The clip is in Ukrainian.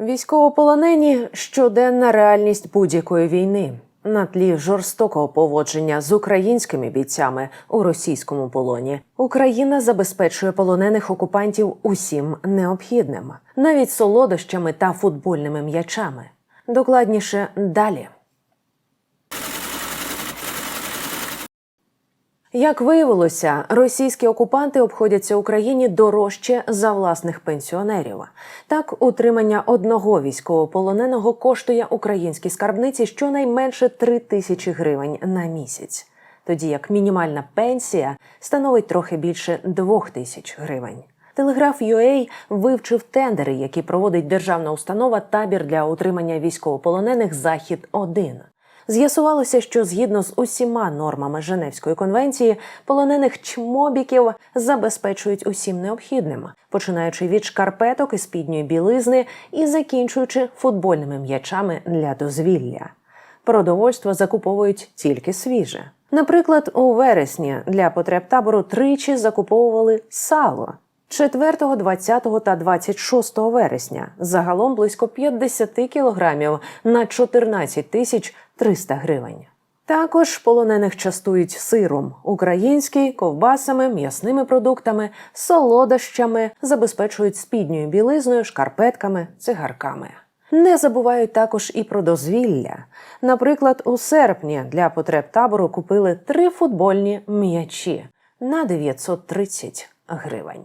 Військовополонені щоденна реальність будь-якої війни на тлі жорстокого поводження з українськими бійцями у російському полоні. Україна забезпечує полонених окупантів усім необхідним, навіть солодощами та футбольними м'ячами. Докладніше далі. Як виявилося, російські окупанти обходяться Україні дорожче за власних пенсіонерів. Так, утримання одного військовополоненого коштує українській скарбниці щонайменше 3 тисячі гривень на місяць, тоді як мінімальна пенсія становить трохи більше 2 тисяч гривень. Телеграф UA вивчив тендери, які проводить державна установа табір для утримання військовополонених Захід 1 З'ясувалося, що згідно з усіма нормами Женевської конвенції, полонених чмобіків забезпечують усім необхідним, починаючи від шкарпеток і спідньої білизни і закінчуючи футбольними м'ячами для дозвілля. Продовольство закуповують тільки свіже. Наприклад, у вересні для потреб табору тричі закуповували сало. 4, 20 та 26 вересня загалом близько 50 кілограмів на 14 тисяч 300 гривень. Також полонених частують сиром український, ковбасами, м'ясними продуктами, солодощами, забезпечують спідньою білизною, шкарпетками, цигарками. Не забувають також і про дозвілля. Наприклад, у серпні для потреб табору купили три футбольні м'ячі на 930 гривень.